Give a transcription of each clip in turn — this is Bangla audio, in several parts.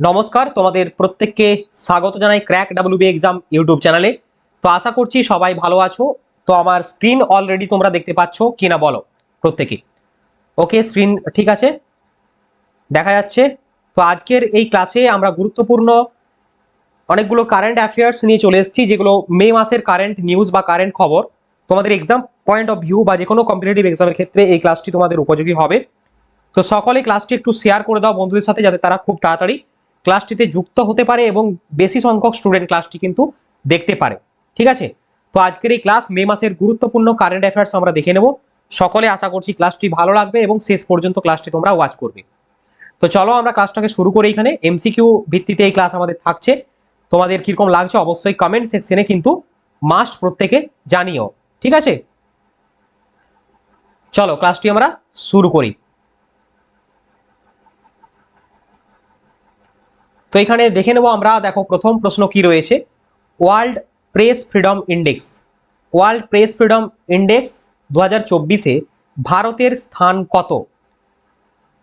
নমস্কার, তোমাদের প্রত্যেককে স্বাগত জানাই ক্র্যাক ডাব্লিউবি এক্সাম ইউটিউব চ্যানেলে। তো আশা করছি সবাই ভালো আছো। তো আমার স্ক্রিন অলরেডি তোমরা দেখতে পাচ্ছ, কিনা বলো প্রত্যেকে। ওকে, স্ক্রিন ঠিক আছে? দেখা যাচ্ছে। তো আজকের এই ক্লাসে আমরা গুরুত্বপূর্ণ অনেকগুলো কারেন্ট অ্যাফেয়ার্স নিয়ে চলে এসেছি, যেগুলো মে মাসের কারেন্ট নিউজ বা কারেন্ট খবর। তোমাদের এক্সাম পয়েন্ট অফ ভিউ বা যে কোনো কম্পিটিটিভ এক্সামের ক্ষেত্রে এই ক্লাসটি তোমাদের উপযোগী হবে। তো সকলে ক্লাসটি একটু শেয়ার করে দাও বন্ধুদের সাথে যাতে তারা খুব তাড়াতাড়ি ক্লাসটিতে যুক্ত হতে পারে এবং বেশি সংখ্যক স্টুডেন্ট ক্লাসটি কিন্তু দেখতে পারে। ঠিক আছে? তো আজকের এই ক্লাস মে মাসের গুরুত্বপূর্ণ কারেন্ট অ্যাফেয়ার্স আমরা দেখে নেব। সকলে আশা করছি ক্লাসটি ভালো লাগবে এবং শেষ পর্যন্ত ক্লাসটি তোমরা ওয়াচ করবে। তো চলো আমরা ক্লাসটাকে শুরু করি এখানে। এমসিকিউ ভিত্তিতে এই ক্লাস আমাদের থাকছে। তোমাদের কীরকম লাগছে অবশ্যই কমেন্ট সেকশনে কিন্তু মাস্ট প্রত্যেকে জানিও। ঠিক আছে? চলো ক্লাসটি আমরা শুরু করি। তো এখানে দেখে নেব আমরা, দেখো প্রথম প্রশ্ন কি রয়েছে? World press freedom index. World press freedom index দু হাজার ভারতের স্থান কত?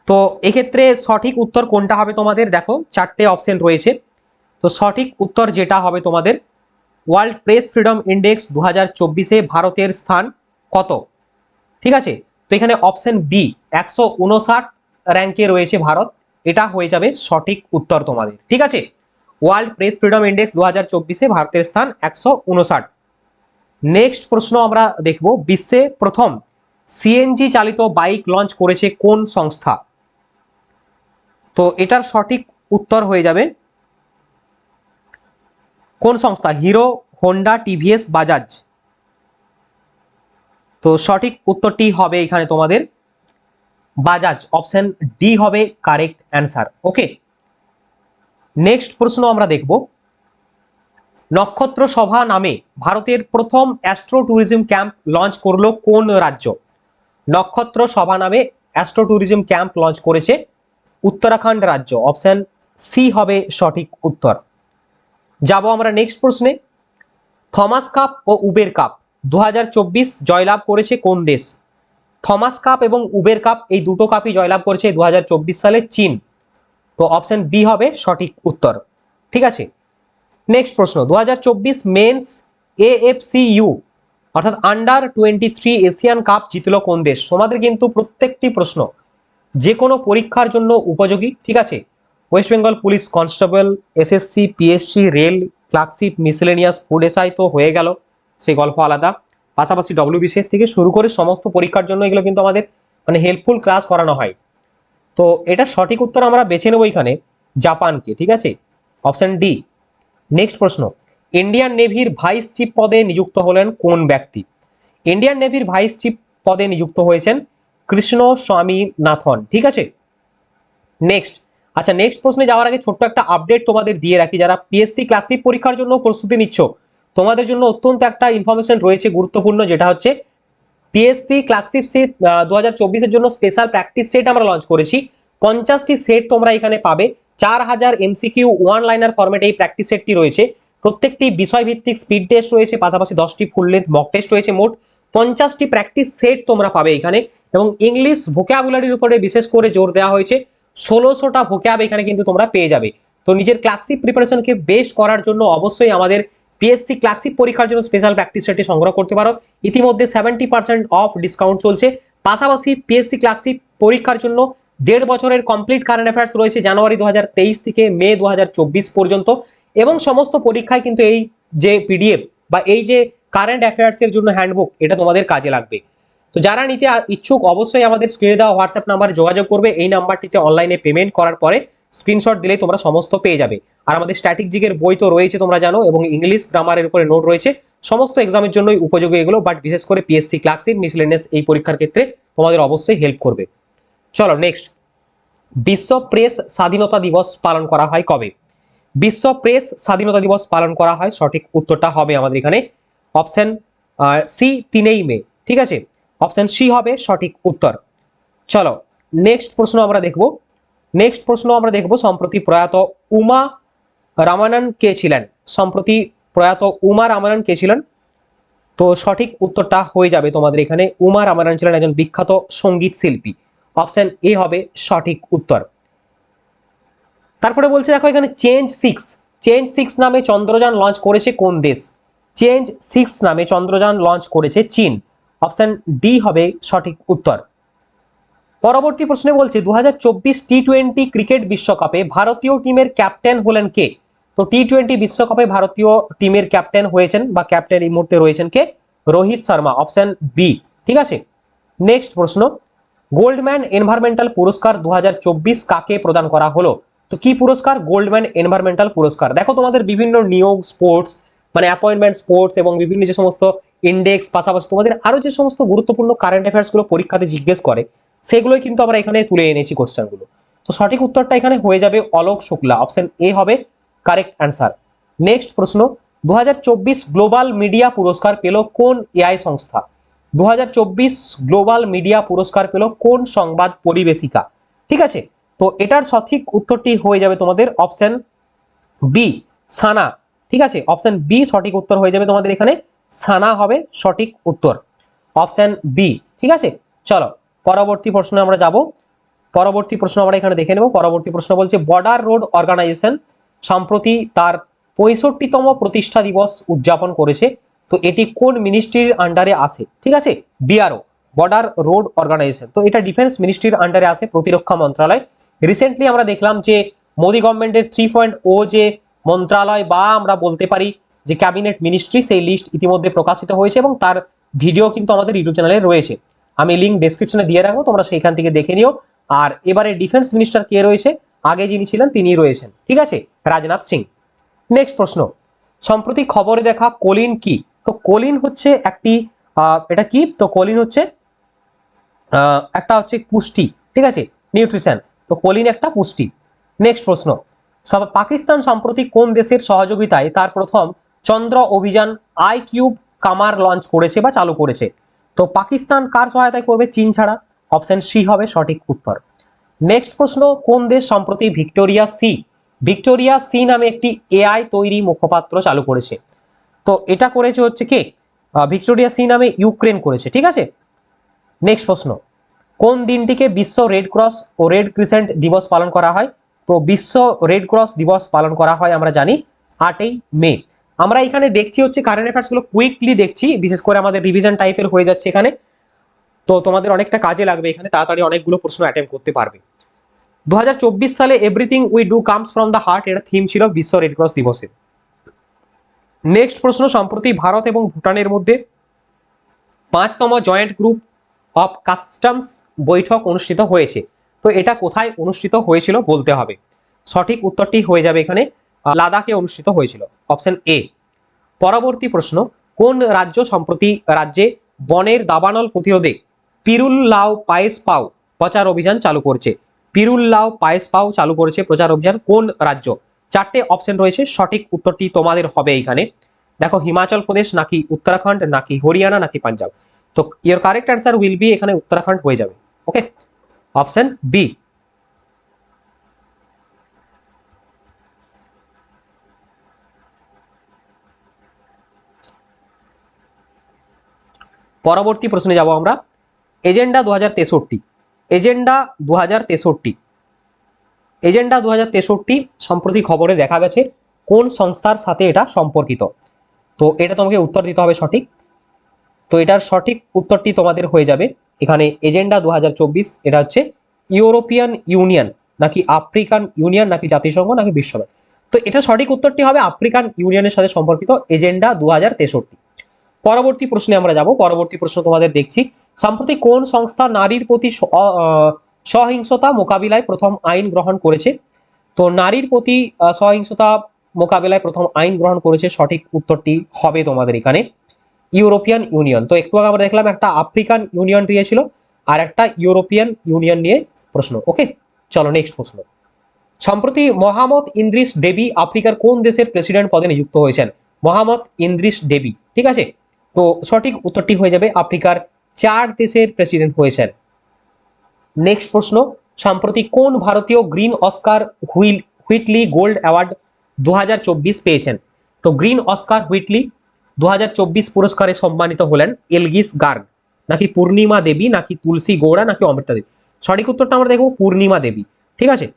তো এক্ষেত্রে সঠিক উত্তর কোনটা হবে তোমাদের? দেখো, চারটে অপশন রয়েছে। তো সঠিক উত্তর যেটা হবে তোমাদের, ওয়ার্ল্ড প্রেস ফ্রিডম ইন্ডেক্স দু হাজার ভারতের স্থান কত? ঠিক আছে? তো এখানে অপশন বি, একশো উনষাট র্যাঙ্কে রয়েছে ভারত। এটা হয়ে যাবে সঠিক উত্তর তোমাদের, ঠিক আছে? ওয়ার্ল্ড প্রেস ফ্রিডম ইন্ডেক্স দু হাজার চব্বিশে ভারতের স্থান একশো উনষাট। নেক্সট প্রশ্ন আমরা দেখব, বিশ্বে প্রথম সিএনজি চালিত বাইক লঞ্চ করেছে কোন সংস্থা? তো এটার সঠিক উত্তর হয়ে যাবে কোন সংস্থা? হিরো হোন্ডা টিভিএস বাজাজ তো সঠিক উত্তরটি হবে এখানে তোমাদের বাজাজ অপশন ডি হবে কারেক্ট অ্যান্সার ওকে নেক্সট প্রশ্ন আমরা দেখব। নক্ষত্র সভা নামে ভারতের প্রথম অ্যাস্ট্রো ট্যুরিজম ক্যাম্প লঞ্চ করল কোন রাজ্য? নক্ষত্র সভা নামে অ্যাস্ট্রো ট্যুরিজম ক্যাম্প লঞ্চ করেছে উত্তরাখণ্ড রাজ্য অপশন সি হবে সঠিক উত্তর। যাব আমরা নেক্সট প্রশ্নে। থমাস কাপ ও উবের কাপ দু হাজার চব্বিশ জয়লাভ করেছে কোন দেশ? থমাস কাপ এবং উবের কাপ, এই দুটো কাপই জয়লাভ করেছে দু হাজার চব্বিশ সালে চীন। তো অপশন বি হবে সঠিক উত্তর। ঠিক আছে? নেক্সট প্রশ্ন দু মেন্স এএফসি ইউ, অর্থাৎ under twenty three Asian cup জিতলো কোন দেশ? তোমাদের কিন্তু প্রত্যেকটি প্রশ্ন যে কোনো পরীক্ষার জন্য উপযোগী, ঠিক আছে? West Bengal police constable SSC PSC rail clerkship miscellaneous food SI তো হয়ে গেল সেই গল্প আলাদা। পাশাপাশি ডব্লিউবিসিএস থেকে শুরু করে সমস্ত পরীক্ষার জন্য এগুলো কিন্তু আমাদের মানে হেল্পফুল ক্লাস করানো হয়। তো এটা সঠিক উত্তর আমরা বেছে নেব এখানে জাপানকে, ঠিক আছে? অপশন ডি নেক্সট প্রশ্ন। ইন্ডিয়ান নেভির ভাইস চিফ পদে নিযুক্ত হলেন কোন ব্যক্তি? ইন্ডিয়ান নেভির ভাইস চিফ পদে নিযুক্ত হয়েছেন কৃষ্ণ স্বামী নাথন ঠিক আছে? নেক্সট আচ্ছা নেক্সট প্রশ্নে যাওয়ার আগে ছোট্ট একটা আপডেট তোমাদের দিয়ে রাখি। যারা পিএসসি ক্লাসিক পরীক্ষার জন্য প্রস্তুতি নিচ্ছ তোমাদের জন্য অত্যন্ত একটা ইনফরমেশন রয়েছে গুরুত্বপূর্ণ, যেটা হচ্ছে পিএসসি ক্লাসিক সেট দু হাজার জন্য স্পেশাল প্র্যাকটিস সেট আমরা লঞ্চ করেছি। পঞ্চাশটি সেট তোমরা এখানে পাবে। চার হাজার এমসিকিউ ওয়ান লাইনার ফরম্যাটে এই প্র্যাকটিস সেটটি রয়েছে। প্রত্যেকটি বিষয়ভিত্তিক স্পিড টেস্ট রয়েছে, পাশাপাশি দশটি ফুল লেন্থ মক টেস্ট রয়েছে মোট। পঞ্চাশটি প্র্যাকটিস সেট তোমরা পাবে এখানে এবং ইংলিশ ভোকাবুলারির উপরে বিশেষ করে জোর দেওয়া হয়েছে। ষোলোশোটা ভোক্যাব এখানে কিন্তু তোমরা পেয়ে যাবে। তো নিজের ক্লাসিক প্রিপারেশনকে বেস্ট করার জন্য অবশ্যই আমাদের পিএসসি ক্লাসিক পরীক্ষার জন্য স্পেশাল প্র্যাকটিস সেটটি সংগ্রহ করতে পারো। ইতিমধ্যে সেভেন্টি পার্সেন্ট অফ ডিসকাউন্ট চলছে। পাশাপাশি পিএসসি ক্লাসিক পরীক্ষার জন্য দেড় বছরের কমপ্লিট কারেন্ট অ্যাফেয়ার্স রয়েছে জানুয়ারি দু হাজার তেইশ থেকে মে দু হাজার চব্বিশ পর্যন্ত। এবং সমস্ত পরীক্ষায় কিন্তু এই যে পিডিএফ বা এই যে কারেন্ট অ্যাফেয়ার্সের জন্য হ্যান্ডবুক এটা তোমাদের কাজে লাগবে। তো যারা নিতে ইচ্ছুক, অবশ্যই আমাদের স্ক্রিনে দেওয়া হোয়াটসঅ্যাপ নাম্বারে যোগাযোগ করবে। এই নাম্বারটিতে অনলাইনে পেমেন্ট করার পরে স্ক্রিনশট দিলেই তোমরা সমস্ত পেয়ে যাবে। আর আমাদের স্ট্র্যাটেজিকের বই তো রয়েছে তোমরা জানো, এবং ইংলিশ গ্রামারের উপরে নোট রয়েছে। সমস্ত এক্সামের জন্যই উপযোগী এগুলো বাট বিশেষ করে পিএসসি ক্লাসিক মিসলেনিয়াস এই পরীক্ষার ক্ষেত্রে তোমাদের অবশ্যই হেল্প করবে। চলো নেক্সট বিশ্ব প্রেস স্বাধীনতা দিবস পালন করা হয় কবে? বিশ্ব প্রেস স্বাধীনতা দিবস পালন করা হয়, সঠিক উত্তরটা হবে আমাদের এখানে। অপশন সি তিনেই মে, ঠিক আছে? অপশন সি হবে সঠিক উত্তর। চলো নেক্সট প্রশ্ন আমরা দেখব। নেক্সট প্রশ্ন আমরা দেখব সম্প্রতি প্রয়াত উমা রামানন কে ছিলেন? সম্প্রতি প্রয়াত উমা রামানন কে ছিলেন? তো সঠিক উত্তরটা হয়ে যাবে তোমাদের এখানে। উমা রামানন ছিলেন একজন বিখ্যাত সংগীত শিল্পী। অপশন এ হবে সঠিক উত্তর। তারপরে বলছে দেখো এখানে চেঞ্জ সিক্স চেঞ্জ সিক্স নামে চন্দ্রযান লঞ্চ করেছে কোন দেশ? চেঞ্জ সিক্স নামে চন্দ্রযান লঞ্চ করেছে চীন। অপশন ডি হবে সঠিক উত্তর। পরবর্তী প্রশ্নে বলছে দু টি টোয়েন্টি ক্রিকেট বিশ্বকাপে ভারতীয় টিমের ক্যাপ্টেন হলেন কে? তো টি টোয়েন্টি বিশ্বকাপে ভারতীয় টিমের ক্যাপ্টেন হয়েছেন বা ক্যাপ্টেন এই মুহূর্তে রয়েছেন কে? Rohit Sharma, option B. ঠিক আছে? নেক্সট প্রশ্ন, গোল্ডম্যান এনভায়রনমেন্টাল পুরস্কার দুহাজার চব্বিশ কাকে প্রদান করা হলো? তো কি পুরস্কার? গোল্ডম্যান এনভায়রনমেন্টাল পুরস্কার। দেখো তোমাদের বিভিন্ন নিয়োগ, স্পোর্টস মানে অ্যাপয়েন্টমেন্ট, স্পোর্টস এবং বিভিন্ন যে সমস্ত ইন্ডেক্স, পাশাপাশি তোমাদের আরও যে সমস্ত গুরুত্বপূর্ণ কারেন্ট অ্যাফেয়ার্সগুলো পরীক্ষাতে জিজ্ঞেস করে সেগুলোই কিন্তু আমরা এখানে তুলে এনেছি কোশ্চেনগুলো তো সঠিক উত্তরটা এখানে হয়ে যাবে অলোক শুক্লা। অপশন এ হবে কারেক্ট অ্যান্সার নেক্সট প্রশ্ন দু হাজার চব্বিশ গ্লোবাল মিডিয়া পুরস্কার পেল কোন এআই সংস্থা? দু হাজার চব্বিশ গ্লোবাল মিডিয়া পুরস্কার পেল কোন সংবাদ পরিবেশিকা? ঠিক আছে? তো এটার সঠিক উত্তরটি হয়ে যাবে তোমাদের অপশন বি সানা। ঠিক আছে? অপশন বি সঠিক উত্তর হয়ে যাবে তোমাদের এখানে। সানা হবে সঠিক উত্তর। অপশন বি ঠিক আছে? চলো। পরবর্তী প্রশ্নে আমরা যাব। পরবর্তী প্রশ্ন আমরা এখানে দেখে নেব। পরবর্তী প্রশ্ন বলছে বর্ডার রোড অর্গানাইজেশন সম্প্রতি তার পঁয়ষট্টিতম প্রতিষ্ঠা দিবস উদযাপন করেছে। তো এটি কোন মিনিস্ট্রির আন্ডারে আসে ঠিক আছে? বিআরও বর্ডার রোড অর্গানাইজেশন তো এটা ডিফেন্স মিনিস্ট্রির আন্ডারে আসে প্রতিরক্ষা মন্ত্রণালয় রিসেন্টলি আমরা দেখলাম যে মোদী গভর্নমেন্টের থ্রি পয়েন্ট ও যে মন্ত্রণালয় বা আমরা বলতে পারি যে ক্যাবিনেট মিনিস্ট্রি সেই লিস্ট ইতিমধ্যে প্রকাশিত হয়েছে এবং তার ভিডিও কিন্তু আমাদের ইউটিউব চ্যানেলে রয়েছে। আমি লিঙ্ক ডেসক্রিপশনে দিয়ে রাখব, তোমরা সেইখান থেকে দেখে নিও। আর এবারে ডিফেন্স মিনিস্টার কে রয়েছে? আগে যিনি ছিলেন তিনি রয়েছেন। ঠিক আছে? রাজনাথ সিং। নেক্সট প্রশ্ন। সম্প্রতি খবরে দেখা কলিন কি? তো কলিন হচ্ছে একটি এটা কি? তো কলিন হচ্ছে একটা হচ্ছে পুষ্টি। ঠিক আছে? নিউট্রিশন তো কলিন একটা পুষ্টি। নেক্সট প্রশ্ন। সব- পাকিস্তান সম্প্রতি কোন দেশের সহযোগিতায় তার প্রথম চন্দ্র অভিযান আই কিউব কামার লঞ্চ করেছে বা চালু করেছে? তো পাকিস্তান কার সহায়তায় করবে? চীন ছাড়া। অপশন সি হবে সঠিক উত্তর। নেক্সট প্রশ্ন, কোন দেশ সম্প্রতি ভিক্টোরিয়া সি? ভিক্টোরিয়া সি নামে একটি এআই তৈরি মুখপাত্র চালু করেছে। তো এটা করেছে হচ্ছে কে? ভিক্টোরিয়া সি নামে ইউক্রেন করেছে, ঠিক আছে? নেক্সট প্রশ্ন, কোন দিনটিকে বিশ্ব রেড ক্রস ও রেড ক্রিসেন্ট দিবস পালন করা হয়? তো বিশ্ব রেড ক্রস দিবস পালন করা হয়, আমরা জানি আটই মে। আমরা এখানে দেখছি হচ্ছে কারেন্ট অ্যাফেয়ার্সগুলো কুইকলি দেখছি, বিশেষ করে আমাদের রিভিশন টাইপের হয়ে যাচ্ছে এখানে। তো তোমাদের অনেকটা কাজে লাগবে এখানে, তাড়াতাড়ি অনেকগুলো প্রশ্ন অ্যাটেম্প করতে পারবে। দু হাজার চব্বিশ সালে everything we do comes from the heart এটা থিম ছিল বিশ্ব রেড ক্রস দিবসের। নেক্সট প্রশ্ন, সম্প্রতি ভারত এবং ভুটানের মধ্যে পাঁচতম জয়েন্ট গ্রুপ অফ কাস্টমস বৈঠক অনুষ্ঠিত হয়েছে। তো এটা কোথায় অনুষ্ঠিত হয়েছিল বলতে হবে। সঠিক উত্তরটি হয়ে যাবে এখানে। লাদাখে অনুষ্ঠিত হয়েছিল। Option A. পরবর্তী প্রশ্ন, কোন রাজ্য সম্প্রতি রাজ্যে বনের দাবানল প্রতিরোধে পিরুল লাও পায়েস পাও প্রচার অভিযান চালু করছে? পিরুল লাও পায়েস পাও চালু করেছে প্রচার অভিযান কোন রাজ্য? চারটে অপশন রয়েছে, সঠিক উত্তরটি তোমাদের হবে এখানে দেখো, হিমাচল প্রদেশ, নাকি উত্তরাখণ্ড, নাকি হরিয়ানা, নাকি পাঞ্জাব? তো your correct answer will be এখানে উত্তরাখণ্ড হয়ে যাবে। Okay option B. পরবর্তী প্রশ্নে যাব আমরা। এজেন্ডা দু হাজার তেষট্টি। এজেন্ডা দু হাজার তেষট্টি। এজেন্ডা দু হাজার তেষট্টি সম্প্রতি খবরে দেখা গেছে কোন সংস্থার সাথে এটা সম্পর্কিত। তো এটা তোমাকে উত্তর দিতে হবে সঠিক। তো এটার সঠিক উত্তরটি তোমাদের হয়ে যাবে। এখানে এজেন্ডা দু হাজার চব্বিশ, এটা হচ্ছে ইউরোপিয়ান ইউনিয়ন, নাকি আফ্রিকান ইউনিয়ন, নাকি জাতিসংঘ, নাকি বিশ্বব্যাংক। তো এটা সঠিক উত্তরটি হবে আফ্রিকান ইউনিয়নের সাথে সম্পর্কিত এজেন্ডা দু হাজার তেষট্টি। পরবর্তী প্রশ্নে আমরা যাব। পরবর্তী প্রশ্ন তোমাদের দেখছি সম্প্রতি কোন সংস্থা নারীর প্রতি সহিংসতা মোকাবিলায় প্রথম আইন গ্রহণ করেছে? তো নারীর প্রতি সহিংসতা মোকাবিলায় প্রথম আইন গ্রহণ করেছে, সঠিক উত্তরটি হবে তোমাদের এখানে। European union. তো একটু আগে আমরা দেখলাম একটা আফ্রিকান ইউনিয়ন দিয়েছিল, আর একটা ইউরোপিয়ান ইউনিয়ন নিয়ে প্রশ্ন। ওকে, চলো নেক্সট প্রশ্ন। সম্প্রতি মোহাম্মদ ইন্দ্রিস দেবী আফ্রিকার কোন দেশের প্রেসিডেন্ট পদে নিযুক্ত হয়েছেন? মোহাম্মদ ইন্দ্রিস দেবী, ঠিক আছে? তো সঠিক উত্তরটি হয়ে যাবে আফ্রিকার চার দেশের প্রেসিডেন্ট হয়েছেন। নেক্সট প্রশ্ন, সম্প্রতি কোন ভারতীয় green Oscar wheel Whitley gold award দু হাজার চব্বিশ পেয়েছেন? তো গ্রিন অস্কার হুইটলি দু হাজার চব্বিশ পুরস্কারে সম্মানিত হলেন এলগিস গার্গ। নাকি পূর্ণিমা দেবী, নাকি তুলসী গৌড়া, নাকি অমৃতা দেবী? সঠিক উত্তরটা আমরা দেখব পূর্ণিমা দেবী, ঠিক আছে?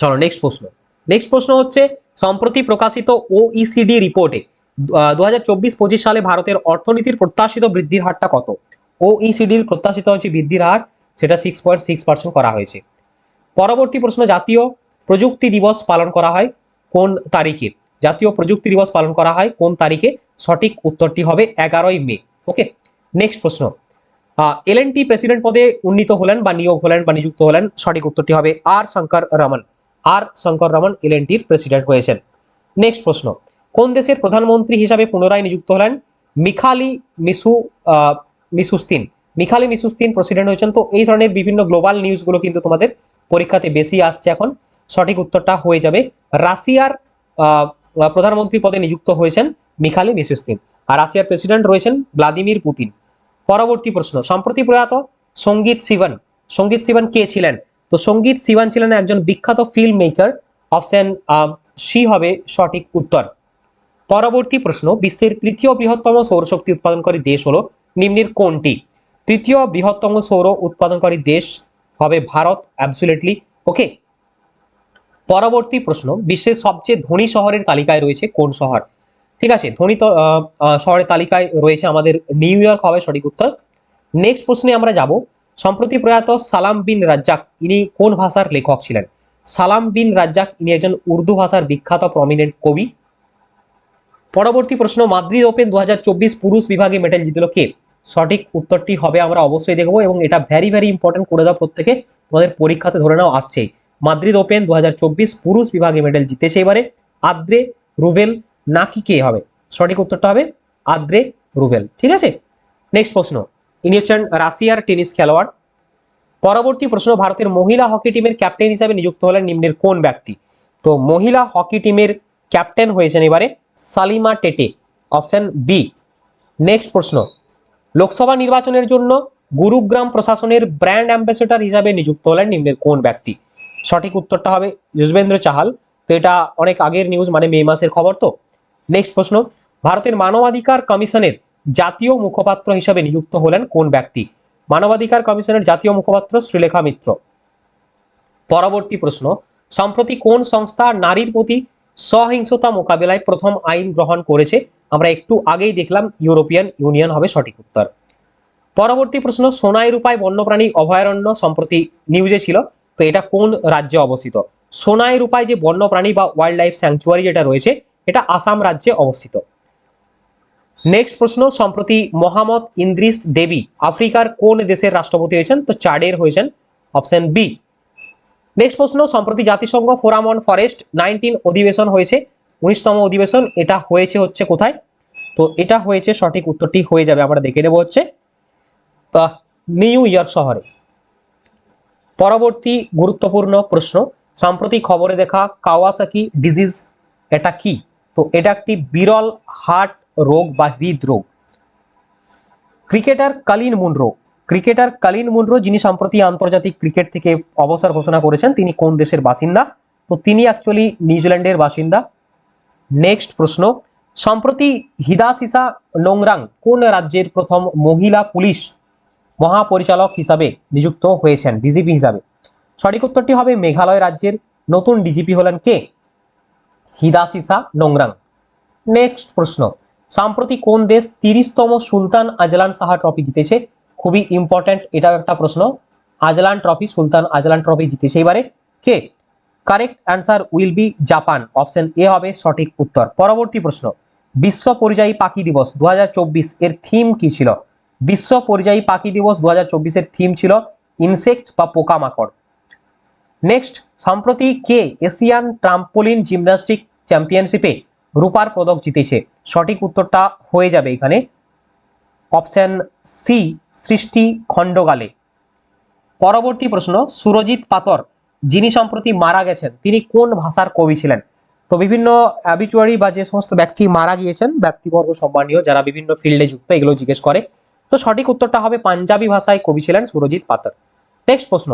চলো নেক্সট প্রশ্ন। নেক্সট প্রশ্ন হচ্ছে, সম্প্রতি প্রকাশিত ওইসিডি রিপোর্টে দু হাজার চব্বিশ পঁচিশ সালে ভারতের অর্থনীতির প্রত্যাশিত বৃদ্ধির হারটা কত? ওইসিডির প্রত্যাশিত হচ্ছে বৃদ্ধির হার, সেটা সিক্স পয়েন্ট সিক্স পার্সেন্ট করা হয়েছে। পরবর্তী প্রশ্ন, জাতীয় প্রযুক্তি দিবস পালন করা হয় কোন তারিখে? জাতীয় প্রযুক্তি দিবস পালন করা হয় কোন তারিখে? সঠিক উত্তরটি হবে এগারোই মে। ওকে নেক্সট প্রশ্ন। এল এন টি প্রেসিডেন্ট পদে উন্নীত হলেন বা নিয়োগ হলেন বা নিযুক্ত হলেন, সঠিক উত্তরটি হবে R Shankar Raman R Shankar Raman L N টির প্রেসিডেন্ট হয়েছেন। নেক্সট প্রশ্ন। কোন দেশের প্রধানমন্ত্রী হিসাবে পুনরায় নিযুক্ত হলেন? মিখালি মিসু মিসুস্তিন। মিখালি মিসুস্তিন প্রেসিডেন্ট হয়েছেন। তো এই ধরনের বিভিন্ন গ্লোবাল নিউজগুলো কিন্তু তোমাদের পরীক্ষাতে বেশি আসছে এখন। সঠিক উত্তরটা হয়ে যাবে। রাশিয়ার প্রধানমন্ত্রী পদে নিযুক্ত হয়েছেন মিখালি মিসুস্তিন। আর রাশিয়ার প্রেসিডেন্ট রয়েছেন ভ্লাদিমির পুতিন পরবর্তী প্রশ্ন, সম্প্রতি প্রয়াত সংগীত শিবন সংগীত শিবন কে ছিলেন? তো সংগীত শিবন ছিলেন একজন বিখ্যাত ফিল্ম মেকার অপশন সি হবে সঠিক উত্তর। পরবর্তী প্রশ্ন, বিশ্বের তৃতীয় বৃহত্তম সৌরশক্তি উৎপাদনকারী দেশ হলো নিম্নের কোনটি? তৃতীয় বৃহত্তম সৌর উৎপাদনকারী দেশ হবে ভারত অ্যাবসুলেটলি ওকে পরবর্তী প্রশ্ন, বিশ্বের সবচেয়ে ধনী শহরের তালিকায় রয়েছে কোন শহর? ঠিক আছে, ধনী শহরের তালিকায় রয়েছে আমাদের নিউ ইয়র্ক হবে সঠিক উত্তর। নেক্সট প্রশ্নে আমরা যাব। সম্প্রতি প্রয়াত সালাম বিন রাজ্জাক, ইনি কোন ভাষার লেখক ছিলেন? সালাম বিন রাজ্জাক, ইনি একজন উর্দু ভাষার বিখ্যাত প্রমিনেন্ট কবি। পরবর্তী প্রশ্ন, মাদ্রিদ ওপেন দু হাজার চব্বিশ পুরুষ বিভাগে মেডেল জিতল কে? সঠিক উত্তরটি হবে আমরা অবশ্যই দেখব এবং এটা ভ্যারি ভ্যারি ইম্পর্টেন্ট করে দাও প্রত্যেকে, তোমাদের পরীক্ষাতে ধরে নাও আসছেই মাদ্রিদ ওপেন দু হাজার চব্বিশ পুরুষ বিভাগে মেডেল জিতেছে এবারে। আদ্রে রুভেল নাকি কে হবে? সঠিক উত্তরটা হবে আদ্রে রুভেল ঠিক আছে? নেক্সট প্রশ্ন ইনি হচ্ছেন রাশিয়ার টেনিস খেলোয়াড়। পরবর্তী প্রশ্ন, ভারতের মহিলা হকি টিমের ক্যাপ্টেন হিসাবে নিযুক্ত হলেন নিম্নের কোন ব্যক্তি? তো মহিলা হকি টিমের ক্যাপ্টেন হয়েছেন এবারে Salima Tete, option B next প্রশ্ন। লোকসভা নির্বাচনের জন্য গুরুগ্রাম প্রশাসনের ব্র্যান্ড অ্যাম্বাসেডর হিসাবে নিযুক্ত হলেন নিম্নের কোন ব্যক্তি? সঠিক উত্তরটা হবে যুজবেন্দ্র চাহাল। তো এটা অনেক আগের নিউজ মানে মে মাসের খবর তো। নেক্সট প্রশ্ন। ভারতের মানবাধিকার কমিশনের জাতীয় মুখপাত্র হিসাবে নিযুক্ত হলেন কোন ব্যক্তি? মানবাধিকার কমিশনের জাতীয় মুখপাত্র শ্রীলেখা মিত্র। পরবর্তী প্রশ্ন। সম্প্রতি কোন সংস্থা নারীর প্রতি সহিংসতা মোকাবেলায় প্রথম আইন গ্রহণ করেছে। আমরা একটু আগেই দেখলাম ইউরোপিয়ান ইউনিয়ন হবে সঠিক উত্তর। পরবর্তী প্রশ্ন, সোনাই রূপায় বন্যপ্রাণী অভয়ারণ্য সম্প্রতি নিউজে ছিল, তো এটা কোন রাজ্যে অবস্থিত? সোনাই রূপায় যে বন্যপ্রাণী বা ওয়াইল্ড লাইফ স্যাংচুয়ারি যেটা রয়েছে, এটা আসাম রাজ্যে অবস্থিত। নেক্সট প্রশ্ন, সম্প্রতি মোহাম্মদ ইন্দ্রিস দেবী আফ্রিকার কোন দেশের রাষ্ট্রপতি হয়েছেন? তো চাডের হয়েছেন অপশন বি নেক্সট প্রশ্ন, সম্প্রতি জাতিসংঘ ফোরাম অন ফরেস্ট নাইনটিন অধিবেশন হয়েছে। উনিশতম অধিবেশন, এটা হয়েছে হচ্ছে কোথায়? তো এটা হয়েছে, সঠিক উত্তরটি হয়ে যাবে, আমরা দেখে নেব হচ্ছে নিউ ইয়র্ক শহরে। পরবর্তী গুরুত্বপূর্ণ প্রশ্ন, সাম্প্রতিক খবরে দেখা কাওয়াসাকি ডিজিজ এটা কি? তো এটা একটি বিরল হার্ট রোগ বা হৃদরোগ। ক্রিকেটার কালিন মুনরো ক্রিকেটার কালিন মুনরো যিনি সম্প্রতি আন্তর্জাতিক ক্রিকেট থেকে অবসর ঘোষণা করেছেন, তিনি কোন দেশের বাসিন্দা? তো তিনি অ্যাকচুয়ালি নিউজিল্যান্ডের বাসিন্দা। নেক্সট প্রশ্ন, সম্প্রতি হিদাসিসা নোংরাং কোন রাজ্যের প্রথম মহিলা পুলিশ মহাপরিচালক হিসাবে নিযুক্ত হয়েছেন ডিজিপি হিসাবে? সঠিক উত্তরটি হবে মেঘালয় রাজ্যের। নতুন ডিজিপি হলেন কে? হিদাসিসা নোংরাং। নেক্সট প্রশ্ন, সম্প্রতি কোন দেশ তিরিশতম সুলতান আজলান সাহা ট্রফি জিতেছে? খুবই ইম্পর্ট্যান্ট এটাও একটা প্রশ্ন। Azlan trophy Sultan Azlan trophy জিতেছে এবারে। কে? Correct answer will be Japan option A হবে সঠিক উত্তর। পরবর্তী প্রশ্ন, বিশ্ব পরিযায়ী পাখি দিবস দু হাজার চব্বিশ এর থিম কি ছিল? বিশ্ব পরিযায়ী পাখি দিবস দু চব্বিশের থিম ছিল ইনসেক্ট বা পোকামাকড়। নেক্সট সম্প্রতি কে এশিয়ান ট্রাম্পোলিন জিমন্যাস্টিক চ্যাম্পিয়নশিপে রূপার পদক জিতেছে? সঠিক উত্তরটা হয়ে যাবে এখানে। অপশন সি সৃষ্টি খণ্ডগালে পরবর্তী প্রশ্ন, সুরজিৎ পাতর, যিনি সম্প্রতি মারা গেছেন, তিনি কোন ভাষার কবি ছিলেন? তো বিভিন্ন অ্যাবিচুয়ারি বা যে সমস্ত ব্যক্তি মারা গিয়েছেন, ব্যক্তিবর্গ, সম্মানীয়, যারা বিভিন্ন ফিল্ডে যুক্ত, এগুলো জিজ্ঞেস করে। তো সঠিক উত্তরটা হবে, পাঞ্জাবি ভাষায় কবি ছিলেন সুরজিৎ পাতর। নেক্সট প্রশ্ন,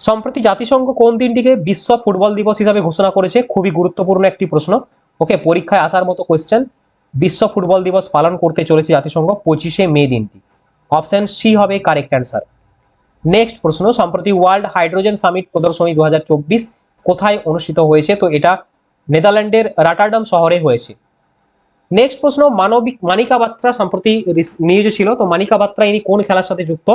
সম্প্রতি জাতিসংঘ কোন দিনটিকে বিশ্ব ফুটবল দিবস হিসাবে ঘোষণা করেছে? খুবই গুরুত্বপূর্ণ একটি প্রশ্ন। ওকে, পরীক্ষায় আসার মতো কোয়েশ্চেন বিশ্ব ফুটবল দিবস পালন করতে চলেছে জাতিসংঘ পঁচিশে মে দিনটি। অপশন সি হবে কারেক্ট অ্যান্সার নেক্সট প্রশ্ন, সম্প্রতি ওয়ার্ল্ড হাইড্রোজেন সামিট প্রদর্শনী দুহাজার চব্বিশ কোথায় অনুষ্ঠিত হয়েছে? তো এটা নেদারল্যান্ডের রাটারডাম শহরে হয়েছে। নেক্সট প্রশ্ন, মানবিক মানিকা বাত্রা সম্প্রতি নিউজে ছিল। তো মানিকা বাত্রা ইনি কোন খেলার সাথে যুক্ত?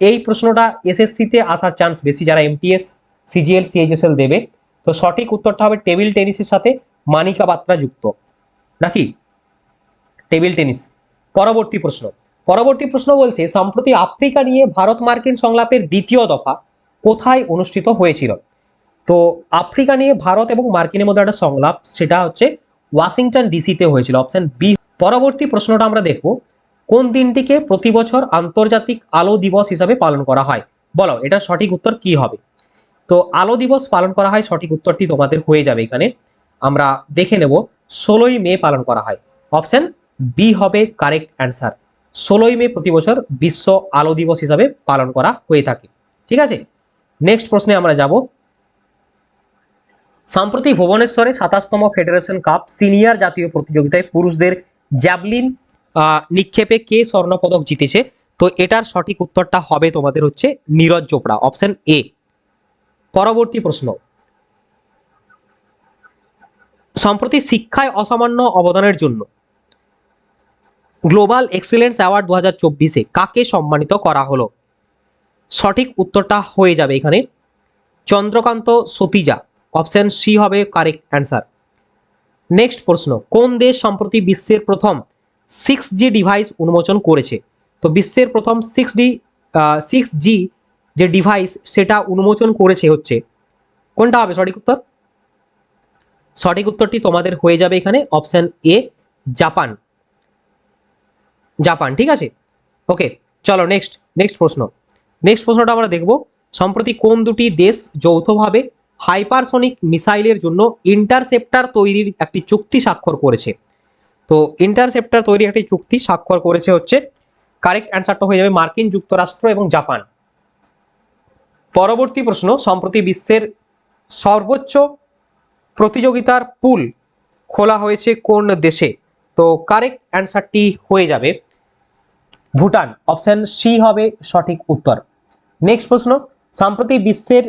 এই প্রশ্নটা এসএসসিতে আসার চান্স বেশি, যারা এমটিএস সিজিএল সিএইচএসএল দেবে। তো সঠিক উত্তরটা হবে টেবিল টেনিসের সাথে মানিকা বাত্রা যুক্ত। নাকি? Table tennis. পরবর্তী প্রশ্ন পরবর্তী প্রশ্ন বলছে, সম্প্রতি আফ্রিকা নিয়ে ভারত মার্কিন সংলাপের দ্বিতীয় দফা কোথায় অনুষ্ঠিত হয়েছিল? তো আফ্রিকা নিয়ে ভারত এবং মার্কিনের মধ্যে একটা সংলাপ, সেটা হচ্ছে ওয়াশিংটন ডিসিতে হয়েছিল, অপশন বি। পরবর্তী প্রশ্নটা আমরা দেখব, কোন দিনটিকে প্রতি বছর আন্তর্জাতিক আলো দিবস হিসাবে পালন করা হয়? বলো এটা সঠিক উত্তর কি হবে? তো আলো দিবস পালন করা হয়, সঠিক উত্তরটি তোমাদের হয়ে যাবে এখানে। আমরা দেখে নেব, ষোলোই মে পালন করা হয়। অপশন বি হবে কারেক্ট অ্যান্সার। ষোলোই মে প্রতি বছর বিশ্ব আলো দিবস হিসাবে পালন করা হয়ে থাকে। ঠিক আছে? নেক্সট প্রশ্নে আমরা যাব। সম্প্রতি ভুবনেশ্বরে সাতাশতম ফেডারেশন কাপ সিনিয়র জাতীয় প্রতিযোগিতায় পুরুষদের জ্যাভলিন নিক্ষেপে কে স্বর্ণপদক জিতেছে? তো এটার সঠিক উত্তরটা হবে তোমাদের হচ্ছে নীরজ চোপড়া অপশন এ পরবর্তী প্রশ্ন। সম্প্রতি শিক্ষায় অসামান্য অবদানের জন্য গ্লোবাল এক্সিলেন্স অ্যাওয়ার্ড দু হাজার চব্বিশে কাকে সম্মানিত করা হলো? সঠিক উত্তরটা হয়ে যাবে এখানে। চন্দ্রকান্ত সতীজা, অপশন সি হবে কারেক্ট অ্যান্সার নেক্সট প্রশ্ন, কোন দেশ সম্প্রতি বিশ্বের প্রথম সিক্স জি ডিভাইস উন্মোচন করেছে? তো বিশ্বের প্রথম সিক্স ডি সিক্স জি যে ডিভাইস সেটা উন্মোচন করেছে হচ্ছে। কোনটা হবে সঠিক উত্তর? সঠিক উত্তরটি তোমাদের হয়ে যাবে এখানে, অপশন এ জাপান। জাপান, ঠিক আছে? ওকে চলো নেক্সট নেক্সট প্রশ্ন। নেক্সট প্রশ্নটা আমরা দেখব, সম্প্রতি কোন দুটি দেশ যৌথভাবে হাইপারসনিক মিসাইলের জন্য ইন্টারসেপ্টার তৈরির একটি চুক্তি স্বাক্ষর করেছে? তো ইন্টারসেপ্টার তৈরির একটি চুক্তি স্বাক্ষর করেছে হচ্ছে কারেক্ট অ্যান্সারটা হয়ে যাবে মার্কিন যুক্তরাষ্ট্র এবং জাপান। পরবর্তী প্রশ্ন, সম্প্রতি বিশ্বের সর্বোচ্চ প্রতিযোগিতার পুল খোলা হয়েছে কোন দেশে? তো কারেক্ট অ্যান্সারটি হয়ে যাবে ভুটান, অপশন সি হবে সঠিক উত্তর। নেক্সট প্রশ্ন, সম্প্রতি বিশ্বের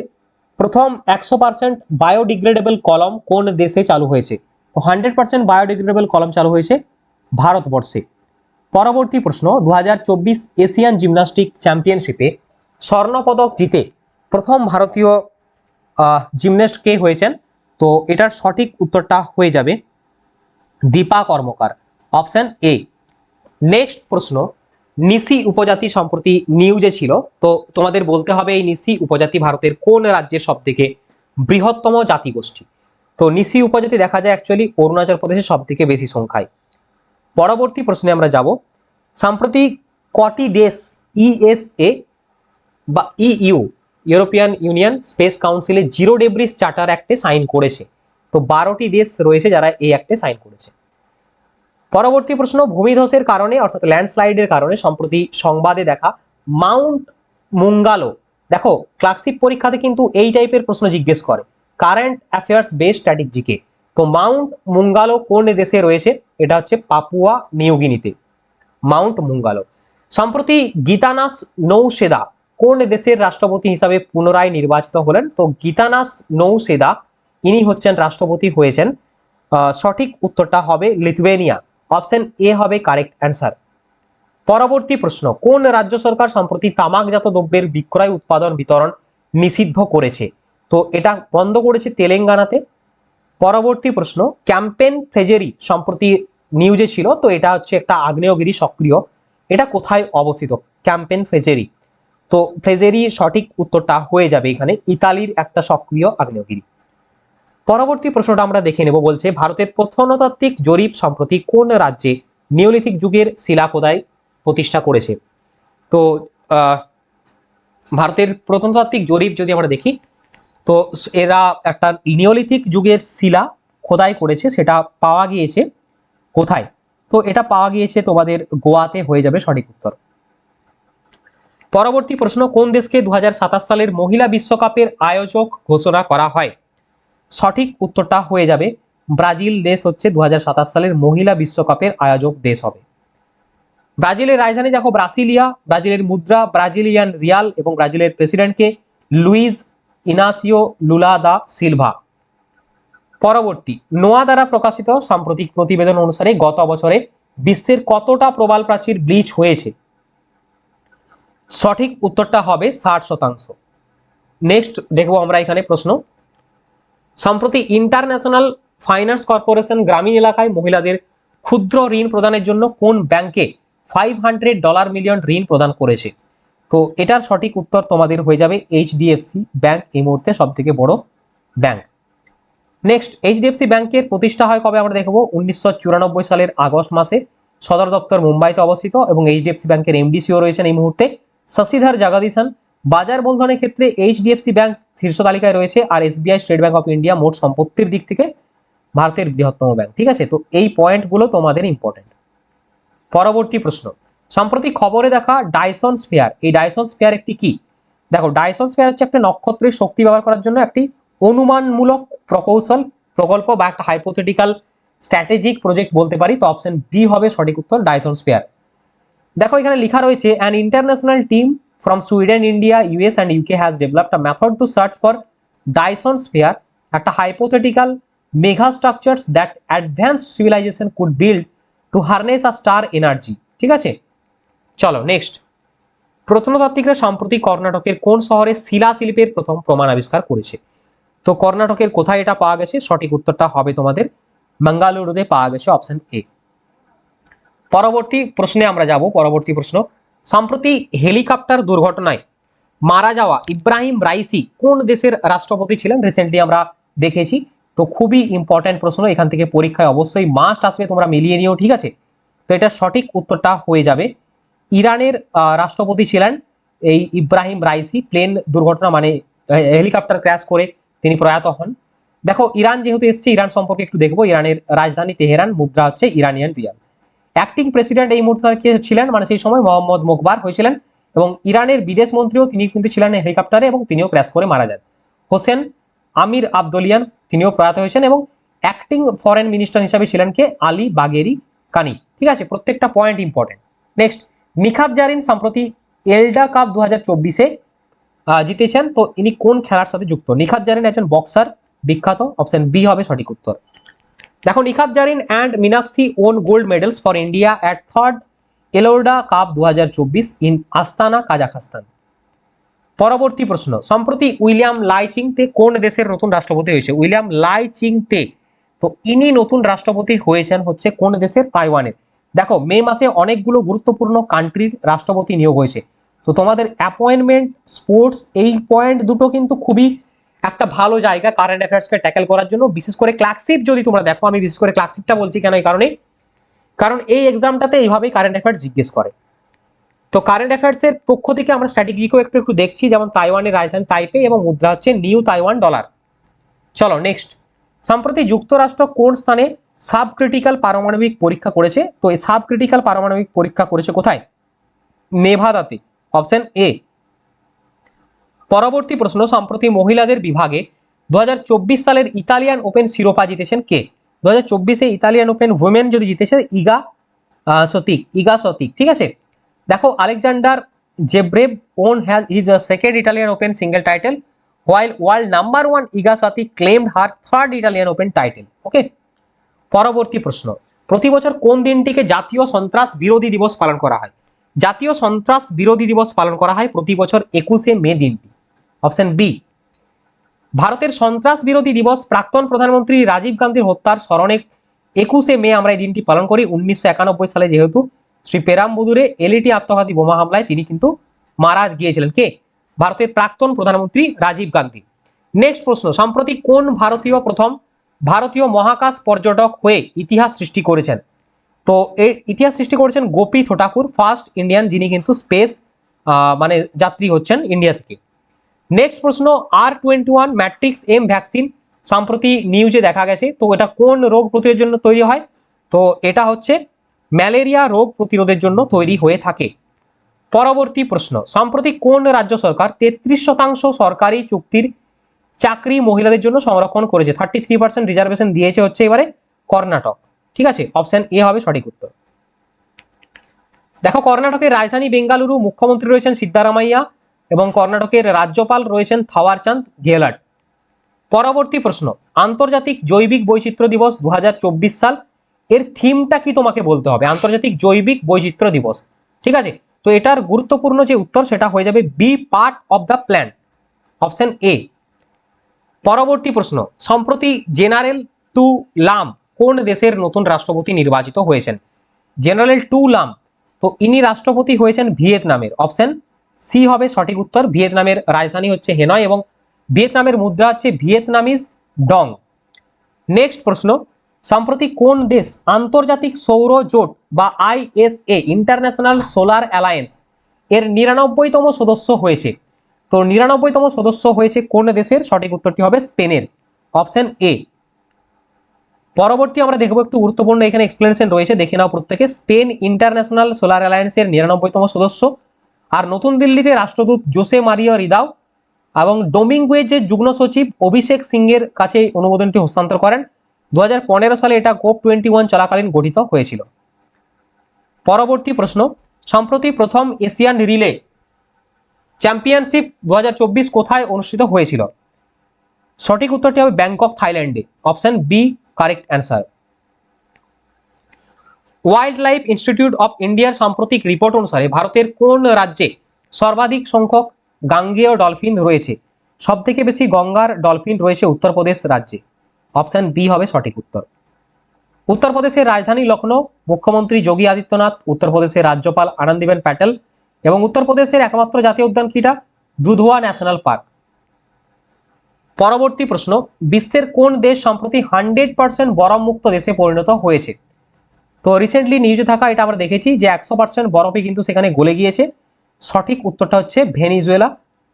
প্রথম একশো পার্সেন্ট বায়োডিগ্রেডেবল কলম কোন দেশে চালু হয়েছে? তো হান্ড্রেড পার্সেন্ট বায়োডিগ্রেডেবল কলম চালু হয়েছে ভারতবর্ষে। পরবর্তী প্রশ্ন দু হাজার চব্বিশ এশিয়ান জিমনাস্টিক চ্যাম্পিয়নশিপে স্বর্ণপদক জিতে প্রথম ভারতীয় জিমন্যাস্ট কে হয়েছেন? তো এটার সঠিক উত্তরটা হয়ে যাবে Dipa Karmakar, option A. Next প্রশ্ন নিসি উপজাতি সম্প্রতি নিউজে ছিল। তো তোমাদের বলতে হবে এই নিসি উপজাতি ভারতের কোন রাজ্যের সব থেকে বৃহত্তম জাতিগোষ্ঠী? তো নিসি উপজাতি দেখা যায় অ্যাকচুয়ালি অরুণাচল প্রদেশের সব থেকে বেশি সংখ্যায়। পরবর্তী প্রশ্নে আমরা যাব। সাম্প্রতিক কটি দেশ ইএসএ বা ইইউ ইউরোপিয়ান ইউনিয়ন স্পেস কাউন্সিলে জিরো ডেব্রিজ চার্টার অ্যাক্টে সাইন করেছে। তো বারোটি দেশ রয়েছে যারা এই অ্যাক্টে সাইন করেছে। পরবর্তী প্রশ্ন, ভূমিধসের কারণে, অর্থাৎ ল্যান্ডস্লাইডের কারণে সম্প্রতি সংবাদে দেখা মাউন্ট মুঙ্গালো। দেখো ক্লাসিক পরীক্ষাতে কিন্তু এই টাইপের প্রশ্ন জিজ্ঞেস করে। কারেন্ট অ্যাফেয়ার্স বেস স্ট্র্যাটেজিকে। তো মাউন্ট মুঙ্গালো কোন দেশে রয়েছে? এটা হচ্ছে পাপুয়া নিউগিনিতে। মাউন্ট মুঙ্গালো। সম্প্রতি গীতানাস নৌসেদা কোন দেশের রাষ্ট্রপতি হিসাবে পুনরায় নির্বাচিত হলেন? তো গীতানাস নৌসেদা, ইনি হচ্ছেন রাষ্ট্রপতি হয়েছেন। সঠিক উত্তরটা হবে লিথুয়েনিয়া। অপশন এ হবে কারেক্ট অ্যান্সার পরবর্তী প্রশ্ন, কোন রাজ্য সরকার সম্প্রতি তামাকজাত দ্রব্যের বিক্রয় উৎপাদন বিতরণ নিষিদ্ধ করেছে? তো এটা বন্ধ করেছে তেলেঙ্গানাতে। পরবর্তী প্রশ্ন, ক্যাম্পেন ফ্রেজেরি সম্প্রতি নিউজে ছিল, তো এটা হচ্ছে একটা আগ্নেয়গিরি সক্রিয়। এটা কোথায় অবস্থিত? ক্যাম্পেন ফ্রেজেরি তো ফ্রেজেরি সঠিক উত্তরটা হয়ে যাবে এখানে। ইতালির একটা সক্রিয় আগ্নেয়গিরি। পরবর্তী প্রশ্নটা আমরা দেখে নেব, বলছে, ভারতের প্রত্নতাত্ত্বিক জরিপ সম্প্রতি কোন রাজ্যে নিওলিথিক যুগের শিলা খোদাই প্রতিষ্ঠা করেছে? তো ভারতের প্রত্নতাত্ত্বিক জরিপ যদি আমরা দেখি, তো এরা একটা নিওলিথিক যুগের শিলা খোদাই করেছে, সেটা পাওয়া গিয়েছে কোথায়? তো এটা পাওয়া গিয়েছে তোমাদের গোয়াতে, হয়ে যাবে সঠিক উত্তর। পরবর্তী প্রশ্ন, কোন দেশকে দু হাজার সাতাশ সালের মহিলা বিশ্বকাপের আয়োজক ঘোষণা করা হয়? সঠিক উত্তরটা হয়ে যাবে। ব্রাজিল দেশ হচ্ছে দু হাজার সাতাশ সালের মহিলা বিশ্বকাপের আয়োজক দেশ হবে। ব্রাজিলের রাজধানী দেখো, ব্রাসিলিয়া। ব্রাজিলের মুদ্রা ব্রাজিলিয়ান রিয়াল এবং ব্রাজিলের প্রেসিডেন্টকে Luiz Inacio Lula da Silva. পরবর্তী, নোয়া দ্বারা প্রকাশিত সাম্প্রতিক প্রতিবেদন অনুসারে গত বছরে বিশ্বের কতটা প্রবাল প্রাচীর ব্লিচ হয়েছে? সঠিক উত্তরটা হবে ষাট শতাংশ। নেক্সট দেখব আমরা এখানে প্রশ্ন। সম্প্রতি ইন্টারন্যাশনাল ফাইন্যান্স কর্পোরেশন গ্রামীণ এলাকায় মহিলাদের ক্ষুদ্র ঋণ প্রদানের জন্য কোন ব্যাংকে ফাইভ হান্ড্রেড ডলার মিলিয়ন ঋণ প্রদান করেছে? তো এটার সঠিক উত্তর তোমাদের হয়ে যাবে এইচডিএফসি ব্যাংক এই মুহূর্তে সব থেকে বড় ব্যাংক। নেক্সট এইচডিএফসি ব্যাংকের প্রতিষ্ঠা হয় কবে আমরা দেখব? উনিশশো সালের আগস্ট মাসে। সদর দপ্তর মুম্বাইতে অবস্থিত এবং এইচডিএফসি ব্যাংকের এমডিসিও রয়েছেন এই মুহূর্তে। শশীধর জাগাদিশান বাজার মূলধনের ক্ষেত্রে এইচডিএফসি ব্যাংক শীর্ষ তালিকায় রয়েছে আর SBI state bank of India মোট সম্পত্তির দিক থেকে ভারতের বৃহত্তম ব্যাংক, ঠিক আছে? তো এই পয়েন্টগুলো তোমাদের ইম্পর্টেন্ট পরবর্তী প্রশ্ন সম্প্রতি খবরে দেখা ডাইসন স্পেয়ার এই ডাইসন স্পেয়ার একটি কি? দেখো ডাইসন স্পেয়ার হচ্ছে একটা নক্ষত্রের শক্তি ব্যবহার করার জন্য একটি অনুমানমূলক প্রকৌশল, প্রকল্প বা একটা হাইপোথেটিক্যাল স্ট্র্যাটেজিক প্রজেক্ট বলতে পারি। তো অপশন বি হবে সঠিক উত্তর ডাইসন স্পেয়ার দেখো, এখানে লেখা রয়েছে an international team from Sweden India US and UK has developed a method to search for Dyson sphere একটা hypothetical mega structures that advanced civilization could build to harness a star energy ঠিক আছে? চলো নেক্সট প্রত্নতাত্ত্বিকরা সাম্প্রতিক কর্ণাটকের কোন শহরে শিলাশিল্পের প্রথম প্রমাণ আবিষ্কার করেছে? তো কর্ণাটকের কোথায় এটা পাওয়া গেছে? সঠিক উত্তরটা হবে তোমাদের বেঙ্গালুরুতে পাওয়া গেছে অপশন এ পরবর্তী প্রশ্নে আমরা যাব, পরবর্তী প্রশ্ন। সম্প্রতি হেলিকপ্টার দুর্ঘটনায় মারা যাওয়া ইব্রাহিম রাইসি কোন দেশের রাষ্ট্রপতি ছিলেন রিসেন্টলি আমরা দেখেছি। তো খুবই ইম্পর্ট্যান্ট প্রশ্ন, এখান থেকে পরীক্ষায় অবশ্যই মাস্ট আসবে, তোমরা মিলিয়ে নিও, ঠিক আছে? তো এটা সঠিক উত্তরটা হয়ে যাবে। ইরানের রাষ্ট্রপতি ছিলেন এই ইব্রাহিম রাইসি প্লেন দুর্ঘটনা মানে হেলিকপ্টার ক্র্যাশ করে তিনি প্রয়াত হন। দেখো, ইরান যেহেতু এসছে, ইরান সম্পর্কে একটু দেখব। ইরানের রাজধানী তেহরান, মুদ্রা হচ্ছে ইরানিয়ান রিয়াল। অ্যাক্টিং প্রেসিডেন্ট এই মুহূর্তে কে ছিলেন? মানে সেই সময় মোহাম্মদ মোকবার হয়েছিলেন এবং ইরানের বিদেশ মন্ত্রীও তিনি কিন্তু ছিলেন হেলিকপ্টারে এবং তিনিও ক্র্যাশ করে মারা যান। হোসেন আমির আবদুলিয়ান তিনিও প্রয়াত হয়েছেন এবং অ্যাক্টিং ফরেন মিনিস্টার হিসাবে ছিলেন কে? আলী বাগেরি কানি। ঠিক আছে? প্রত্যেকটা point important next Nikhat Zareen সম্প্রতি এলডা কাপ দু হাজার চব্বিশে জিতেছেন। তো ইনি কোন খেলার সাথে যুক্ত? নিখাত জারিন একজন বক্সার বিখ্যাত। অপশন বি হবে সঠিক উত্তর। দেখো, Nikhat Zareen and Minakshi won gold medals for India at third Elorda cup দু হাজার চব্বিশ ইন আস্তানা কাজাখস্তান পরবর্তী প্রশ্ন, সম্প্রতি উইলিয়াম লাইচিংতে কোন দেশের নতুন রাষ্ট্রপতি হয়েছে? উইলিয়াম লাইচিংতে। তো ইনি নতুন রাষ্ট্রপতি হয়েছেন হচ্ছে কোন দেশের? তাইওয়ানের। দেখো, মে মাসে অনেকগুলো গুরুত্বপূর্ণ কান্ট্রির রাষ্ট্রপতি নিয়োগ হয়েছে। তো তোমাদের অ্যাপয়েন্টমেন্ট স্পোর্টস এই পয়েন্ট দুটো কিন্তু খুবই একটা ভালো জায়গা কারেন্ট অ্যাফেয়ার্সকে ট্যাকেল করার জন্য। বিশেষ করে ক্লার্কশিপ যদি তোমরা দেখো, আমি বিশেষ করে ক্লার্কশিপটা বলছি কেন এই কারণে? কারণ এই এক্সামটাতে এইভাবেই কারেন্ট অ্যাফেয়ার্স জিজ্ঞেস করে। তো কারেন্ট অ্যাফেয়ার্সের পক্ষ থেকে আমরা স্ট্র্যাটেজিকেও একটু একটু দেখছি, যেমন তাইওয়ানের রাজধানী তাইপে এবং মুদ্রা হচ্ছে নিউ তাইওয়ান ডলার চলো নেক্সট সম্প্রতি যুক্তরাষ্ট্র কোন স্থানে সাব ক্রিটিক্যাল পারমাণবিক পরীক্ষা করেছে? তো এই সাব ক্রিটিক্যাল পারমাণবিক পরীক্ষা করেছে কোথায়? নেভাদাতে। অপশন এ পরবর্তী প্রশ্ন, সম্প্রতি মহিলাদের বিভাগে দু হাজার চব্বিশ সালের ইতালিয়ান ওপেন শিরোপা জিতেছেন কে? দু হাজার চব্বিশে ইতালিয়ান ওপেন উইমেন যদি জিতেছে, ইগা সতিক ইগা সতিক, ঠিক আছে? দেখো, Alexander Zverev won has is second Italian open single title while world number one Iga Swiatek claimed her third Italian open title okay পরবর্তী প্রশ্ন, প্রতি বছর কোন দিনটিকে জাতীয় সন্ত্রাস বিরোধী দিবস পালন করা হয়? জাতীয় সন্ত্রাস বিরোধী দিবস পালন করা হয় প্রতি বছর একুশে মে দিনটি। অপশন বি, ভারতের সন্ত্রাস বিরোধী দিবস প্রাক্তন প্রধানমন্ত্রী রাজীব গান্ধীর হত্যার স্মরণে একুশে মে আমরা এই দিনটি পালন করি। উনিশশো একানব্বই সালে যেহেতু শ্রী পেরামবুদুরে এলইটি আত্মঘাতী বোমা হামলায় তিনি কিন্তু মারা গিয়েছিলেন। কে? ভারতের প্রাক্তন প্রধানমন্ত্রী রাজীব গান্ধী। নেক্সট প্রশ্ন সম্প্রতি কোন ভারতীয় প্রথম ভারতীয় মহাকাশ পর্যটক হয়ে ইতিহাস সৃষ্টি করেছেন? তো এর ইতিহাস সৃষ্টি করেছেন গোপী থোটাকুর, ফার্স্ট ইন্ডিয়ান যিনি কিন্তু স্পেস মানে যাত্রী হচ্ছেন ইন্ডিয়া থেকে। নেক্সট প্রশ্ন আর twenty one matrix M vaccine সম্প্রতি নিউজে দেখা গেছে। তো এটা কোন রোগ প্রতিরোধের জন্য তৈরি হয়? তো এটা হচ্ছে ম্যালেরিয়া রোগ প্রতিরোধের জন্য তৈরি হয়ে থাকে। পরবর্তী প্রশ্ন, সম্প্রতি কোন রাজ্য সরকার তেত্রিশ শতাংশ সরকারি চুক্তির চাকরি মহিলাদের জন্য সংরক্ষণ করেছে? থার্টি থ্রি পার্সেন্ট রিজার্ভেশন দিয়েছে হচ্ছে এবারে কর্ণাটক। ঠিক আছে? অপশন এ হবে সঠিক উত্তর। দেখো, কর্ণাটকের রাজধানী বেঙ্গালুরু মুখ্যমন্ত্রী রয়েছেন সিদ্ধারামাইয়া। এবং কর্ণাটকের রাজ্যপাল রয়েছেন থাওয়ারচাঁদ গেহলট। পরবর্তী প্রশ্ন, আন্তর্জাতিক জৈবিক বৈচিত্র্য দিবস দু হাজার চব্বিশ সাল, এর থিমটা কি তোমাকে বলতে হবে? আন্তর্জাতিক জৈবিক বৈচিত্র্য দিবস, ঠিক আছে? তো এটার গুরুত্বপূর্ণ যে উত্তর, সেটা হয়ে যাবে B part of the plan, option A. পরবর্তী প্রশ্ন, সম্প্রতি জেনারেল টু লাম কোন দেশের নতুন রাষ্ট্রপতি নির্বাচিত হয়েছেন? জেনারেল টু লাম, তো ইনি রাষ্ট্রপতি হয়েছেন ভিয়েতনামের, অপশন সি হবে সঠিক উত্তর। ভিয়েতনামের রাজধানী হচ্ছে হেনয় এবং ভিয়েতনামের মুদ্রা হচ্ছে ভিয়েতনামিজ ডং। নেক্সট প্রশ্ন, সম্প্রতি কোন দেশ আন্তর্জাতিক সৌর জোট বা আইএসএ ইন্টারন্যাশনাল সোলার অ্যালায়েন্স, এর নিরানব্বইতম সদস্য হয়েছে? তো নিরানব্বইতম সদস্য হয়েছে কোন দেশের? সঠিক উত্তরটি হবে স্পেনের। Option A. পরবর্তী আমরা দেখব একটু গুরুত্বপূর্ণ এখানে এক্সপ্লেনেশন রয়েছে। দেখে নাও প্রত্যেকে। স্পেন ইন্টারন্যাশনাল সোলার অ্যালায়েন্সের নিরানব্বইতম সদস্য। আর নতুন দিল্লিতে রাষ্ট্রদূত জোসে মারিও রিদাও এবং ডোমিঙ্গুয়ের যে যুগ্ম সচিব অভিষেক সিংয়ের কাছে এই অনুমোদনটি হস্তান্তর করেন। দু হাজার পনেরো সালে এটা কোপ টোয়েন্টি ওয়ান চলাকালীন গঠিত হয়েছিল। পরবর্তী প্রশ্ন, সম্প্রতি প্রথম এশিয়ান রিলে চ্যাম্পিয়নশিপ দু হাজার চব্বিশ কোথায় অনুষ্ঠিত হয়েছিল? সঠিক উত্তরটি হবে ব্যাংকক, থাইল্যান্ডে। Option B, correct answer. Wildlife institute of ইন্ডিয়ার সাম্প্রতিক রিপোর্ট অনুসারে ভারতের কোন রাজ্যে সর্বাধিক সংখ্যক গাঙ্গেয় ডলফিন রয়েছে? সব থেকে বেশি গঙ্গার ডলফিন রয়েছে উত্তরপ্রদেশ রাজ্যে। অপশন বি হবে সঠিক উত্তর। উত্তরপ্রদেশের রাজধানী লখনৌ মুখ্যমন্ত্রী যোগী আদিত্যনাথ, উত্তরপ্রদেশের রাজ্যপাল আনন্দিবেন প্যাটেল এবং উত্তরপ্রদেশের একমাত্র জাতীয় উদ্যান কিটা? Dudhwa national park. পরবর্তী প্রশ্ন, বিশ্বের কোন দেশ সম্প্রতি হান্ড্রেড পার্সেন্ট বরফ মুক্ত দেশে পরিণত হয়েছে? তো রিসেন্টলি নিউজে থাকা এটা আমরা দেখেছি যে একশো পার্সেন্ট বরফে কিন্তু সেখানে গলে গিয়েছে। সঠিক উত্তরটা হচ্ছে ভেনিজুয়েলা।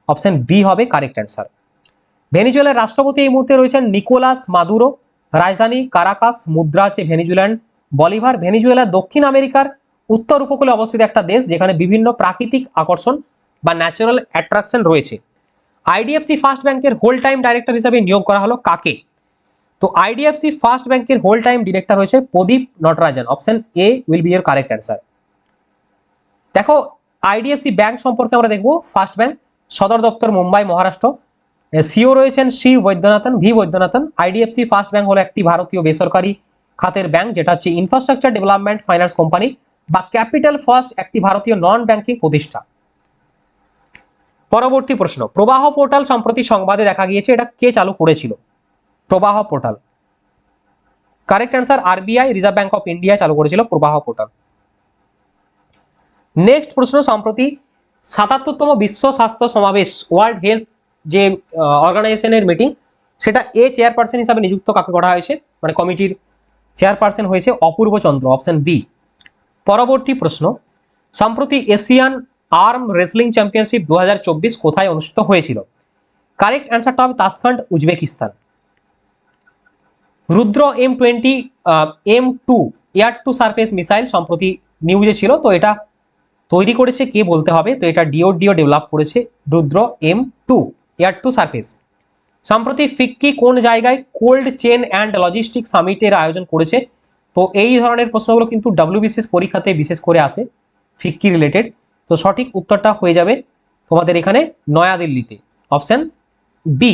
অপশন বি হবে কারেক্ট অ্যান্সার ভেনিজুয়েলার রাষ্ট্রপতি এই মুহূর্তে রয়েছেন নিকোলাস মাদুরো। রাজধানী কারাকাস মুদ্রা হচ্ছে ভেনিজুয়েলান। বলিভার ভেনিজুয়েলা দক্ষিণ আমেরিকার উত্তর উপকূলে অবস্থিত একটা দেশ যেখানে বিভিন্ন প্রাকৃতিক আকর্ষণ বা ন্যাচারাল অ্যাট্রাকশন রয়েছে। আইডিএফসি ফার্স্ট ব্যাংকের হোল টাইম ডাইরেক্টর হিসেবে নিয়োগ করা হলো কাকে? তো আইডিএফসি ফার্স্ট ব্যাংকের হোল টাইম ডিরেক্টর হয়েছে Pradeep Natarajan. Option A will be এর কারেক্ট অ্যান্সার দেখো আইডিএফসি ব্যাংক সম্পর্কে আমরা দেখব। ফার্স্ট ব্যাংক সদর দপ্তর, মুম্বাই, মহারাষ্ট্র। সিও রয়েছেন Shri Vaidyanathan, V Vaidyanathan. IDFC first bank হলো একটি ভারতীয় বেসরকারি খাতের ব্যাংক যেটা হচ্ছে ইনফ্রাস্ট্রাকচার ডেভেলপমেন্ট ফাইন্যান্স কোম্পানি বা ক্যাপিটাল ফার্স্ট একটি ভারতীয় নন ব্যাংকিং প্রতিষ্ঠান। পরবর্তী প্রশ্ন, প্রবাহ পোর্টাল সম্প্রতি সংবাদে দেখা গিয়েছে এটা কে চালু করেছিল? Pravaah portal. Correct answer RBI reserve bank of India চালু করেছিল প্রবাহ পোর্টাল। নেক্সট প্রশ্ন, সম্প্রতি সাতাত্তরতম বিশ্ব স্বাস্থ্য সমাবেশ ওয়ার্ল্ড হেলথ যে অর্গানাইজেশনের মিটিং সেটা এ চেয়ারপারসন হিসাবে নিযুক্ত কাকে করা হয়েছে? মানে কমিটির চেয়ারপারসন হয়েছে অপূর্ব চন্দ্র অপশন বি পরবর্তী প্রশ্ন, সম্প্রতি এশিয়ান আর্ম রেসলিং চ্যাম্পিয়নশিপ দু হাজার চব্বিশ কোথায় অনুষ্ঠিত হয়েছিল? কারেক্ট অ্যান্সারটা হবে Tashkent Uzbekistan. Rudra M twenty M two air to surface missile সম্প্রতি নিউজে ছিল, তো এটা তৈরি করেছে কে বলতে হবে? তো এটা ডিওডিও ডেভেলপ করেছে Rudra M two air to surface সম্প্রতি ফিক্কি কোন জায়গায় কোল্ড চেন অ্যান্ড লজিস্টিক সামিটের আয়োজন করেছে? তো এই ধরনের প্রশ্নগুলো কিন্তু ডাব্লিউবিসিএস পরীক্ষাতে বিশেষ করে আসে, ফিক্কি রিলেটেড তো সঠিক উত্তরটা হয়ে যাবে তোমাদের এখানে নয়াদিল্লিতে। অপশান বি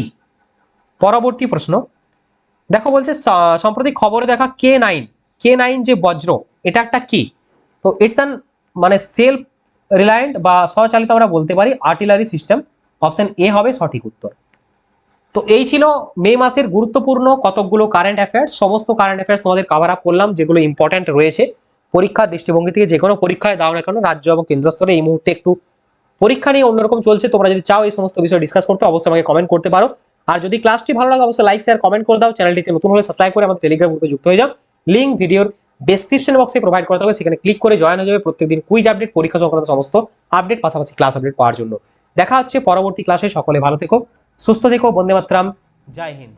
পরবর্তী প্রশ্ন। দেখো বলছে সম্প্রতি খবরে দেখা কে নাইন কে নাইন যে বজ্র, এটা একটা কি? তো ইটস অ্যান মানে সেলফ রিলায়েন্ট বা স্বচালিত আমরা বলতে পারি আর্টিলারি সিস্টেম অপশন এ হবে সঠিক উত্তর। তো এই ছিল মে মাসের গুরুত্বপূর্ণ কতকগুলো কারেন্ট অ্যাফেয়ার্স সমস্ত কারেন্ট অ্যাফেয়ার্স তোমাদের কভার আপ করলাম, যেগুলো ইম্পর্ট্যান্ট রয়েছে। পরীক্ষার দৃষ্টিভঙ্গি থেকে যে কোনো পরীক্ষায় দাও না কেন, রাজ্য এবং কেন্দ্র স্তরে এই মুহূর্তে একটু পরীক্ষা নিয়ে অন্যরকম চলছে। তোমরা যদি চাও এই সমস্ত বিষয় ডিসকাস করতে, অবশ্যই আমাকে কমেন্ট করতে পারো। আর যদি ক্লাসটি ভালো লাগে, অবশ্যই লাইক শেয়ার কমেন্ট করে দাও। চ্যানেলটিতে নতুন হলে সাবস্ক্রাইব করে আমাদের টেলিগ্রাম গ্রুপে যুক্ত হয়ে যাও। লিঙ্ক ভিডিওর ডেসক্রিপশন বক্সে প্রোভাইড করা থাকবে। সেখানে ক্লিক করে জয়েন হয়ে যাবে প্রত্যেকদিন কুইজ আপডেট পরীক্ষা সংক্রান্ত সমস্ত আপডেট পাশাপাশি ক্লাস আপডেট পাওয়ার জন্য। দেখা হচ্ছে পরবর্তী ক্লাসে সকলে ভালো থেকো, সুস্থ থেকো। বন্দে মাতরাম জয় হিন্দ।